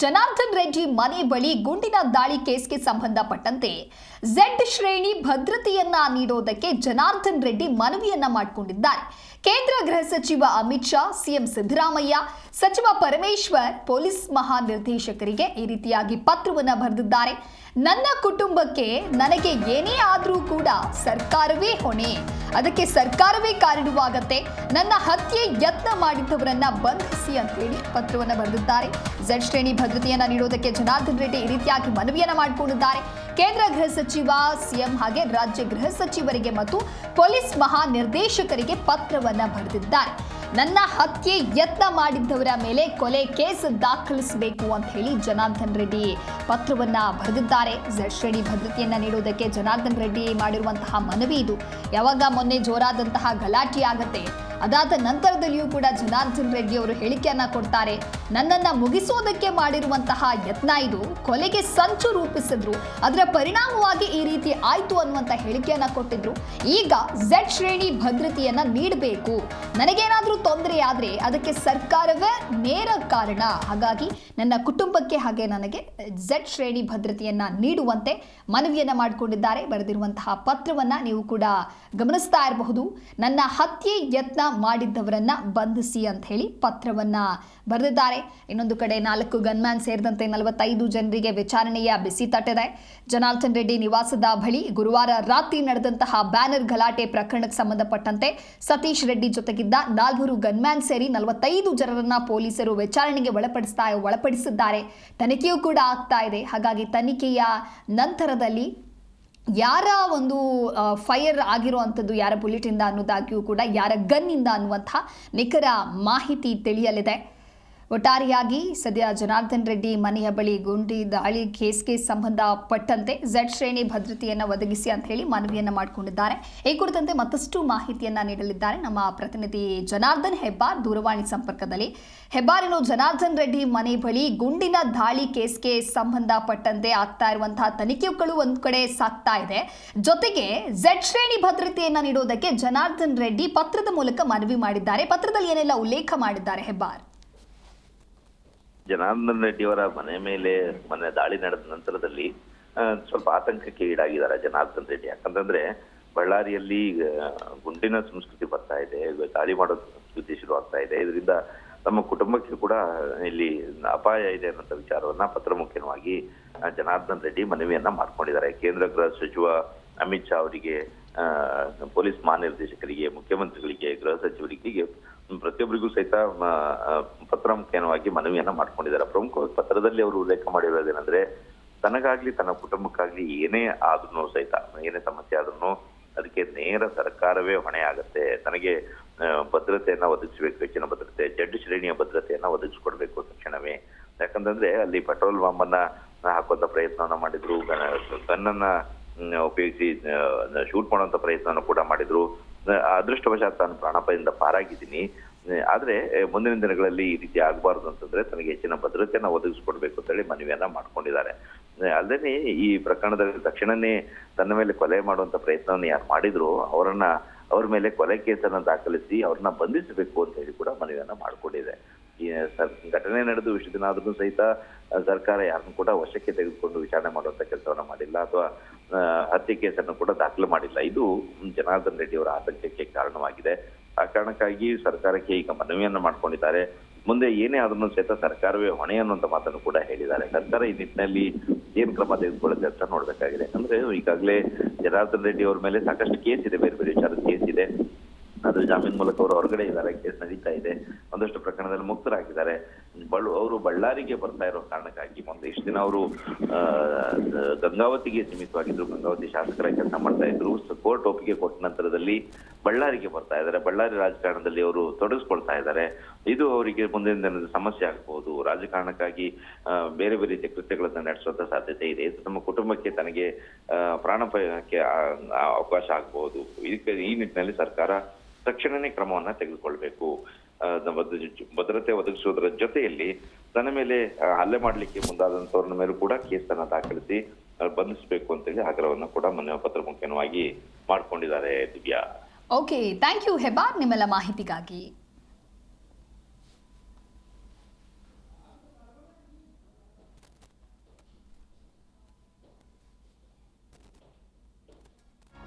ಜನಾರ್ದನ್ ರೆಡ್ಡಿ ಮನೆ ಬಳಿ ಗುಂಡಿನ ದಾಳಿ ಕೇಸ್ಗೆ ಸಂಬಂಧಪಟ್ಟಂತೆ ಝೆಡ್ ಶ್ರೇಣಿ ಭದ್ರತೆಯನ್ನ ನೀಡೋದಕ್ಕೆ ಜನಾರ್ದನ್ ರೆಡ್ಡಿ ಮನವಿಯನ್ನ ಮಾಡಿಕೊಂಡಿದ್ದಾರೆ. ಕೇಂದ್ರ ಗೃಹ ಸಚಿವ ಅಮಿತ್ ಶಾ, ಸಿಎಂ ಸಿದ್ದರಾಮಯ್ಯ, ಸಚಿವ ಪರಮೇಶ್ವರ್, ಪೊಲೀಸ್ ಮಹಾನಿರ್ದೇಶಕರಿಗೆ ಈ ರೀತಿಯಾಗಿ ಪತ್ರವನ್ನು ಬರೆದಿದ್ದಾರೆ. ನನ್ನ ಕುಟುಂಬಕ್ಕೆ ನನಗೆ ಏನೇ ಆದರೂ ಕೂಡ ಸರ್ಕಾರವೇ ಹೊಣೆ. ಅದಕ್ಕೆ ಸರ್ಕಾರವೇ ಕಾರಣವಾಗತ್ತೆ ನನ್ನ ಹತ್ಯೆ ಯತ್ನ ಮಾಡಿದ್ದವರನ್ನ ಬಂಧಿಸಿ ಅಂತ ಹೇಳಿ ಪತ್ರವನ್ನ ಬರೆದಿದ್ದಾರೆ. ಝಡ್ ಶ್ರೇಣಿ ಭದ್ರತೆಯನ್ನು ನೀಡೋದಕ್ಕೆ ಜನಾರ್ದನ್ ರೆಡ್ಡಿ ಈ ರೀತಿಯಾಗಿ ಮನವಿಯನ್ನ ಮಾಡಿಕೊಂಡಿದ್ದಾರೆ. ಕೇಂದ್ರ ಗೃಹ ಸಚಿವ, ಸಿಎಂ ಹಾಗೆ ರಾಜ್ಯ ಗೃಹ ಸಚಿವರಿಗೆ ಮತ್ತು ಪೊಲೀಸ್ ಮಹಾನಿರ್ದೇಶಕರಿಗೆ ಪತ್ರವನ್ನ ಬರೆದಿದ್ದಾರೆ. ನನ್ನ ಹತ್ಯೆ ಯತ್ನ ಮಾಡಿದ್ದವರ ಮೇಲೆ ಕೊಲೆ ಕೇಸ್ ದಾಖಲಿಸಬೇಕು ಅಂತ ಹೇಳಿ ಜನಾರ್ದನ್ ರೆಡ್ಡಿ ಪತ್ರವನ್ನ ಬರೆದಿದ್ದಾರೆ. ಝಡ್ ಶ್ರೇಣಿ ಭದ್ರತೆಯನ್ನ ನೀಡುವುದಕ್ಕೆ ಜನಾರ್ದನ್ ರೆಡ್ಡಿ ಮಾಡಿರುವಂತಹ ಮನವಿ ಇದು. ಯಾವಾಗ ಮೊನ್ನೆ ಜೋರಾದಂತಹ ಗಲಾಟೆ ಆಗತ್ತೆ. ಅದಾದ ನಂತರದಲ್ಲಿಯೂ ಕೂಡ ಜನಾರ್ದನ್ ರೆಡ್ಡಿ ಅವರು ಹೇಳಿಕೆಯನ್ನ ಕೊಡ್ತಾರೆ. ನನ್ನನ್ನ ಮುಗಿಸೋದಕ್ಕೆ ಮಾಡಿರುವಂತಹ ಯತ್ನ ಇದು. ಕೊಲೆಗೆ ಸಂಚು ರೂಪಿಸಿದ್ರು. ಅದರ ಪರಿಣಾಮವಾಗಿ ಈ ರೀತಿ ಆಯ್ತು ಅನ್ನುವಂತ ಹೇಳಿಕೆಯನ್ನ ಕೊಟ್ಟಿದ್ರು. ಈಗ ಝೆಡ್ ಶ್ರೇಣಿ ಭದ್ರತೆಯನ್ನ ನೀಡಬೇಕು. ನನಗೇನಾದ್ರೂ ತೊಂದರೆ ಆದ್ರೆ ಅದಕ್ಕೆ ಸರ್ಕಾರವೇ ನೇರ ಕಾರಣ. ಹಾಗಾಗಿ ನನ್ನ ಕುಟುಂಬಕ್ಕೆ ಹಾಗೆ ನನಗೆ ಝೆಡ್ ಶ್ರೇಣಿ ಭದ್ರತೆಯನ್ನ ನೀಡುವಂತೆ ಮನವಿಯನ್ನ ಮಾಡಿಕೊಂಡಿದ್ದಾರೆ. ಬರೆದಿರುವಂತಹ ಪತ್ರವನ್ನ ನೀವು ಕೂಡ ಗಮನಿಸ್ತಾ ಇರಬಹುದು. ನನ್ನ ಹತ್ಯೆ ಯತ್ನ ಮಾಡಿದ್ದವರನ್ನ ಬಂಧಿಸಿ ಅಂತ ಹೇಳಿ ಪತ್ರವನ್ನ ಬರೆದಿದ್ದಾರೆ. ಇನ್ನೊಂದು ಕಡೆ ನಾಲ್ಕು ಗನ್ಮ್ಯಾನ್ ಸೇರಿದಂತೆ ನಲವತ್ತೈದು ಜನರಿಗೆ ವಿಚಾರಣೆಯ ಬಿಸಿ ತಟ್ಟಿದೆ ಜನಾರ್ದನ್ ರೆಡ್ಡಿ ನಿವಾಸದ ಬಳಿ ಗುರುವಾರ ರಾತ್ರಿ ನಡೆದಂತಹ ಬ್ಯಾನರ್ ಗಲಾಟೆ ಪ್ರಕರಣಕ್ಕೆ ಸಂಬಂಧಪಟ್ಟಂತೆ ಸತೀಶ್ ರೆಡ್ಡಿ ಜೊತೆಗಿದ್ದ ನಾಲ್ವರು ಗನ್ಮ್ಯಾನ್ ಸೇರಿ ನಲವತ್ತೈದು ಜನರನ್ನ ಪೊಲೀಸರು ವಿಚಾರಣೆಗೆ ಒಳಪಡಿಸ್ತಾ, ಒಳಪಡಿಸಿದ್ದಾರೆ. ತನಿಖೆಯೂ ಕೂಡ ಆಗ್ತಾ ಇದೆ. ಹಾಗಾಗಿ ತನಿಖೆಯ ನಂತರದಲ್ಲಿ ಯಾರ ಒಂದು ಫೈರ್ ಆಗಿರುವಂಥದ್ದು ಯಾರ ಬುಲೆಟಿಂದ ಅನ್ನೋದಾಗಿಯೂ ಕೂಡ ಯಾರ ಗನ್ನಿಂದ ಅನ್ನುವಂಥ ನಿಖರ ಮಾಹಿತಿ ತಿಳಿಯಲಿದೆ. ಒಟ್ಟಾರೆಯಾಗಿ ಸದ್ಯ ಜನಾರ್ದನ್ ರೆಡ್ಡಿ ಮನೆಯ ಬಳಿ ಗುಂಡಿ ದಾಳಿ ಕೇಸ್ಗೆ ಸಂಬಂಧಪಟ್ಟಂತೆ ಝಡ್ ಶ್ರೇಣಿ ಭದ್ರತೆಯನ್ನು ಒದಗಿಸಿ ಅಂತ ಹೇಳಿ ಮನವಿಯನ್ನು ಮಾಡಿಕೊಂಡಿದ್ದಾರೆ. ಈ ಕುರಿತಂತೆ ಮತ್ತಷ್ಟು ಮಾಹಿತಿಯನ್ನ ನೀಡಲಿದ್ದಾರೆ ನಮ್ಮ ಪ್ರತಿನಿಧಿ ಜನಾರ್ದನ್ ಹೆಬ್ಬಾರ್ ದೂರವಾಣಿ ಸಂಪರ್ಕದಲ್ಲಿ. ಹೆಬ್ಬಾರಿನ ಜನಾರ್ದನ್ ರೆಡ್ಡಿ ಮನೆ ಬಳಿ ಗುಂಡಿನ ದಾಳಿ ಕೇಸ್ಗೆ ಸಂಬಂಧಪಟ್ಟಂತೆ ಆಗ್ತಾ ಇರುವಂತಹ ತನಿಖೆಗಳು ಒಂದು ಕಡೆ ಸಾಗ್ತಾ ಇದೆ. ಜೊತೆಗೆ ಝಡ್ ಶ್ರೇಣಿ ಭದ್ರತೆಯನ್ನು ನೀಡೋದಕ್ಕೆ ಜನಾರ್ದನ್ ರೆಡ್ಡಿ ಪತ್ರದ ಮೂಲಕ ಮನವಿ ಮಾಡಿದ್ದಾರೆ. ಪತ್ರದಲ್ಲಿ ಏನೆಲ್ಲ ಉಲ್ಲೇಖ ಮಾಡಿದ್ದಾರೆ ಹೆಬ್ಬಾರ್? ಜನಾರ್ದನ್ ರೆಡ್ಡಿ ಅವರ ಮನೆ ಮೇಲೆ, ಮನೆ ದಾಳಿ ನಡೆದ ನಂತರದಲ್ಲಿ ಸ್ವಲ್ಪ ಆತಂಕಕ್ಕೆ ಈಡಾಗಿದ್ದಾರೆ ಜನಾರ್ದನ್ ರೆಡ್ಡಿ. ಯಾಕಂತಂದ್ರೆ, ಬಳ್ಳಾರಿಯಲ್ಲಿ ಗುಂಡಿನ ಸಂಸ್ಕೃತಿ ಬರ್ತಾ ಇದೆ ದಾಳಿ ಮಾಡೋ ಸಂಸ್ಕೃತಿ ಶುರುವಾಗ್ತಾ ಇದೆ. ಇದರಿಂದ ತಮ್ಮ ಕುಟುಂಬಕ್ಕೆ ಕೂಡ ಇಲ್ಲಿ ಅಪಾಯ ಇದೆ ಅನ್ನೋ ವಿಚಾರವನ್ನ ಪತ್ರ ಮುಖ್ಯವಾಗಿ ಜನಾರ್ದನ್ ರೆಡ್ಡಿ ಮನವಿಯನ್ನ ಮಾಡ್ಕೊಂಡಿದ್ದಾರೆ. ಕೇಂದ್ರ ಗೃಹ ಸಚಿವ ಅಮಿತ್ ಶಾ ಅವರಿಗೆ ಪೊಲೀಸ್ ಮಹಾನಿರ್ದೇಶಕರಿಗೆ, ಮುಖ್ಯಮಂತ್ರಿಗಳಿಗೆ, ಗೃಹ ಸಚಿವರಿಗೆ ಪ್ರತಿಯೊಬ್ಬರಿಗೂ ಸಹಿತ ಪತ್ರ ಮುಖೇನವಾಗಿ ಮನವಿಯನ್ನ ಮಾಡ್ಕೊಂಡಿದ್ದಾರೆ. ಪ್ರಮುಖವಾಗಿ ಪತ್ರದಲ್ಲಿ ಅವರು ಉಲ್ಲೇಖ ಮಾಡಿರೋದೇನೆಂದ್ರೆ ತನಗಾಗ್ಲಿ ತನ್ನ ಕುಟುಂಬಕ್ಕಾಗ್ಲಿ ಏನೇ ಆದ್ರೂ ಸಹಿತ, ಏನೇ ಸಮಸ್ಯೆ ಆದ್ರೂ ಅದಕ್ಕೆ ನೇರ ಸರ್ಕಾರವೇ ಹೊಣೆ ಆಗತ್ತೆ. ತನಗೆ ಭದ್ರತೆಯನ್ನ ಒದಗಿಸಬೇಕು, ಹೆಚ್ಚಿನ ಭದ್ರತೆ ಜಡ್ ಶ್ರೇಣಿಯ ಭದ್ರತೆಯನ್ನ ಒದಗಿಸ್ಕೊಡ್ಬೇಕು ತಕ್ಷಣವೇ ಯಾಕಂತಂದ್ರೆ, ಅಲ್ಲಿ ಪೆಟ್ರೋಲ್ ಬಾಂಬನ್ನ ಹಾಕುವಂತ ಪ್ರಯತ್ನವನ್ನ ಮಾಡಿದ್ರು ಗನ್ನನ್ನ ಉಪಯೋಗಿಸಿ ಶೂಟ್ ಮಾಡುವಂತ ಪ್ರಯತ್ನವನ್ನು ಕೂಡ ಮಾಡಿದ್ರು. ಅದೃಷ್ಟವಶಾತ್ ನಾನು ಪ್ರಾಣಾಪಾಯದಿಂದ ಪಾರಾಗಿದ್ದೀನಿ. ಆದರೆ ಮುಂದಿನ ದಿನಗಳಲ್ಲಿ ಈ ರೀತಿ ಆಗಬಾರ್ದು ಅಂತಂದ್ರೆ ತನಗೆ ಹೆಚ್ಚಿನ ಭದ್ರತೆಯನ್ನ ಒದಗಿಸ್ಕೊಡ್ಬೇಕು ಅಂತೇಳಿ ಮನವಿಯನ್ನ ಮಾಡ್ಕೊಂಡಿದ್ದಾರೆ. ಅಲ್ಲದೆ ಈ ಪ್ರಕರಣದಲ್ಲಿ ತಕ್ಷಣನೇ ತನ್ನ ಮೇಲೆ ಕೊಲೆ ಮಾಡುವಂತ ಪ್ರಯತ್ನವನ್ನು ಯಾರು ಮಾಡಿದ್ರು, ಅವರನ್ನ, ಅವ್ರ ಮೇಲೆ ಕೊಲೆ ಕೇಸನ್ನ ದಾಖಲಿಸಿ ಅವ್ರನ್ನ ಬಂಧಿಸಬೇಕು ಅಂತ ಹೇಳಿ ಕೂಡ ಮನವಿಯನ್ನ ಮಾಡ್ಕೊಂಡಿದೆ. ಘಟನೆ ನಡೆದು ಇಷ್ಟು ದಿನ ಆದ್ರೂ ಸಹಿತ ಸರ್ಕಾರ ಯಾರನ್ನು ಕೂಡ ವಶಕ್ಕೆ ತೆಗೆದುಕೊಂಡು ವಿಚಾರಣೆ ಮಾಡುವಂತ ಕೆಲಸವನ್ನ ಮಾಡಿಲ್ಲ ಅಥವಾ ಹತ್ಯೆ ಕೇಸನ್ನು ಕೂಡ ದಾಖಲು ಮಾಡಿಲ್ಲ. ಇದು ಜನಾರ್ದನ್ ರೆಡ್ಡಿ ಅವರ ಆತಂಕಕ್ಕೆ ಕಾರಣವಾಗಿದೆ. ಆ ಕಾರಣಕ್ಕಾಗಿ ಸರ್ಕಾರಕ್ಕೆ ಈಗ ಮನವಿಯನ್ನು ಮಾಡ್ಕೊಂಡಿದ್ದಾರೆ. ಮುಂದೆ ಏನೇ ಆದ್ರೂ ಸಹಿತ ಸರ್ಕಾರವೇ ಹೊಣೆ ಅನ್ನುವಂತ ಮಾತನ್ನು ಕೂಡ ಹೇಳಿದ್ದಾರೆ. ಸರ್ಕಾರ ಈ ನಿಟ್ಟಿನಲ್ಲಿ ಏನ್ ಕ್ರಮ ತೆಗೆದುಕೊಳ್ಳುತ್ತೆ ಅಂತ ನೋಡ್ಬೇಕಾಗಿದೆ. ಅಂದ್ರೆ ಈಗಾಗಲೇ ಜನಾರ್ದನ್ ರೆಡ್ಡಿ ಅವರ ಮೇಲೆ ಸಾಕಷ್ಟು ಕೇಸ್ ಇದೆ, ಬೇರೆ ಬೇರೆ ವಿಚಾರದ ಕೇಸ್ ಇದೆ. ಅದು ಜಾಮೀನ್ ಮೂಲಕ ಅವರು ಹೊರಗಡೆ ಇದ್ದಾರೆ, ಕೇಸ್ ನಡೀತಾ ಇದೆ. ಒಂದಷ್ಟು ಪ್ರಕರಣದಲ್ಲಿ ಮುಕ್ತರಾಗಿದ್ದಾರೆ. ಬಳ್ಳು ಅವರು ಬಳ್ಳಾರಿಗೆ ಬರ್ತಾ ಇರೋ ಕಾರಣಕ್ಕಾಗಿ ಒಂದು ಇಷ್ಟು ದಿನ ಅವರು ಗಂಗಾವತಿಗೆ ಸೀಮಿತವಾಗಿದ್ರು. ಗಂಗಾವತಿ ಶಾಸಕರ ಕೆಲಸ ಮಾಡ್ತಾ ಇದ್ರು. ಕೋರ್ಟ್ ಒಪ್ಪಿಗೆ ಕೊಟ್ಟ ನಂತರದಲ್ಲಿ ಬಳ್ಳಾರಿಗೆ ಬರ್ತಾ ಇದ್ದಾರೆ. ಬಳ್ಳಾರಿ ರಾಜಕಾರಣದಲ್ಲಿ ಅವರು ತೊಡಗಿಸ್ಕೊಳ್ತಾ ಇದ್ದಾರೆ. ಇದು ಅವರಿಗೆ ಮುಂದಿನ ದಿನದ ಸಮಸ್ಯೆ ಆಗಬಹುದು ರಾಜಕಾರಣಕ್ಕಾಗಿ ಬೇರೆ ಬೇರೆ ರೀತಿಯ ಕೃತ್ಯಗಳನ್ನು ನಡೆಸುವಂತ ಸಾಧ್ಯತೆ ಇದೆ. ತಮ್ಮ ಕುಟುಂಬಕ್ಕೆ ತನಗೆ ಪ್ರಾಣಪಾಯಕ್ಕೆ ಅವಕಾಶ ಆಗಬಹುದು ಇದಕ್ಕೆ ಈ ನಿಟ್ಟಿನಲ್ಲಿ ಸರ್ಕಾರ ತಕ್ಷಣನೇ ಕ್ರಮವನ್ನ ತೆಗೆದುಕೊಳ್ಬೇಕು. ಭದ್ರತೆ ಒದಗಿಸುವುದರ ಜೊತೆಯಲ್ಲಿ ತನ್ನ ಮೇಲೆ ಹಲ್ಲೆ ಮಾಡಲಿಕ್ಕೆ ಮುಂದಾದಂತವ್ರನ್ನ ಮೇಲೂ ಕೂಡ ಕೇಸನ್ನ ದಾಖಲಿಸಿ ಬಂಧಿಸಬೇಕು ಬಂಧಿಸಬೇಕು ಅಂತೇಳಿ ಆಗ್ರಹವನ್ನ ಕೂಡ ಮನವಿ ಪತ್ರ ಮುಖ್ಯವಾಗಿ ಮಾಡ್ಕೊಂಡಿದ್ದಾರೆ Divya. Okay thank you Hebbar, ನಿಮ್ಮೆಲ್ಲ ಮಾಹಿತಿಗಾಗಿ.